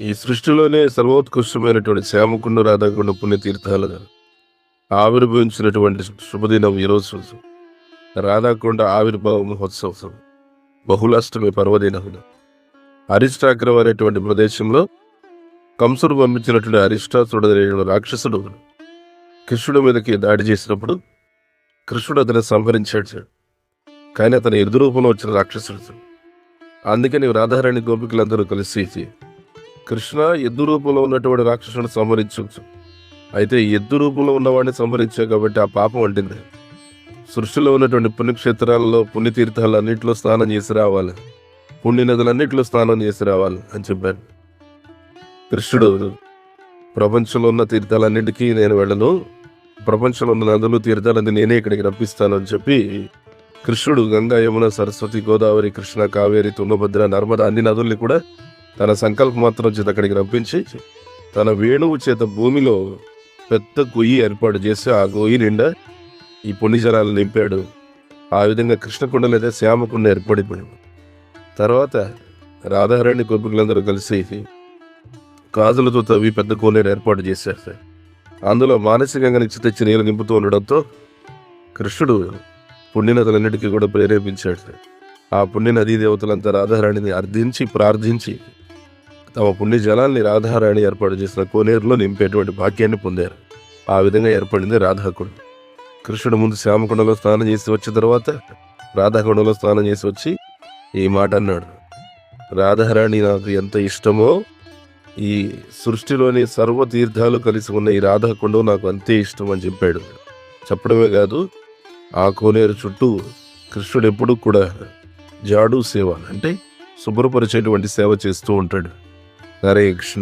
ఈ సృష్టిలోనే సర్వోత్కృష్టమైనటువంటి శ్యామకుండ రాధాకుండ పుణ్యతీర్థాలుగా ఆవిర్భవించినటువంటి శుభదినం ఈరోజు రాధాకుండ ఆవిర్భావ మహోత్సవం బహుళాష్టమి పర్వదినం అరిష్టాగ్రం అనేటువంటి ప్రదేశంలో కంసుడు పంపించినటువంటి అరిష్టాసుడు అనేటువంటి రాక్షసుడు కృష్ణుడి మీదకి దాడి చేసినప్పుడు కృష్ణుడు అతను సంహరించాడు కానీ అతని ఎదురూపంలో వచ్చిన రాక్షసుడు అందుకని రాధారాణి గోపికలందరూ కలిసి కృష్ణ ఎద్దు రూపంలో ఉన్నటువంటి రాక్షసుని సంహరించవచ్చు. అయితే ఎద్దు రూపంలో ఉన్నవాడిని సంహరించా కాబట్టి ఆ పాపం వంటింది సృష్టిలో ఉన్నటువంటి పుణ్యక్షేత్రాలలో పుణ్యతీర్థాలు అన్నింటిలో స్నానం చేసి రావాలి. పుణ్య నదులన్నింటిలో స్నానం చేసి రావాలి అని చెప్పారు కృష్ణుడు ప్రపంచంలో ఉన్న తీర్థాలన్నింటికీ నేను వెళ్ళను. ప్రపంచంలో ఉన్న నదులు తీర్థాలన్నీ నేనే ఇక్కడికి రప్పిస్తాను అని చెప్పి కృష్ణుడు గంగా యమున సరస్వతి గోదావరి కృష్ణ కావేరి తుంగభద్ర నర్మద అన్ని నదుల్ని కూడా తన సంకల్ప మాత్రం చేత అక్కడికి రప్పించి తన వేణువు చేత భూమిలో పెద్ద గొయ్యి ఏర్పాటు చేసి ఆ గొయ్యి నిండా ఈ పుణ్యజనాలు నింపాడు. ఆ విధంగా కృష్ణకుండ లేదా శ్యామకుండ ఏర్పడిపోయింది. తర్వాత రాధారాణి గోపికలందరూ కలిసి కాజులతో తవ్వి పెద్ద కోనేరు ఏర్పాటు చేశారు. అందులో మానసికంగా నిచ్చి తెచ్చి నీళ్ళు నింపుతూ ఉండడంతో కృష్ణుడు పుణ్యనదులన్నిటికీ కూడా ప్రేరేపించాడు. ఆ పుణ్యనదీ దేవతలంతా రాధారాణిని అర్థించి ప్రార్థించి తమ పుణ్య జలాన్ని రాధారాణి ఏర్పాటు చేసిన కోనేరులో నింపేటువంటి భాగ్యాన్ని పొందారు. ఆ విధంగా ఏర్పడింది రాధాకుడు. కృష్ణుడు ముందు శ్యామకొండలో స్నానం చేసి వచ్చిన తర్వాత రాధాకొండలో స్నానం చేసి వచ్చి ఈ మాట అన్నాడు. రాధారాణి నాకు ఎంత ఇష్టమో ఈ సృష్టిలోని సర్వ తీర్థాలు కలిసి ఉన్న ఈ రాధాకొండం నాకు అంతే ఇష్టం అని చెప్పాడు. చెప్పడమే కాదు ఆ కోనేరు చుట్టూ కృష్ణుడు ఎప్పుడూ కూడా జాడు సేవ అంటే శుభ్రపరిచేటువంటి సేవ చేస్తూ ఉంటాడు. హరే కృష్ణ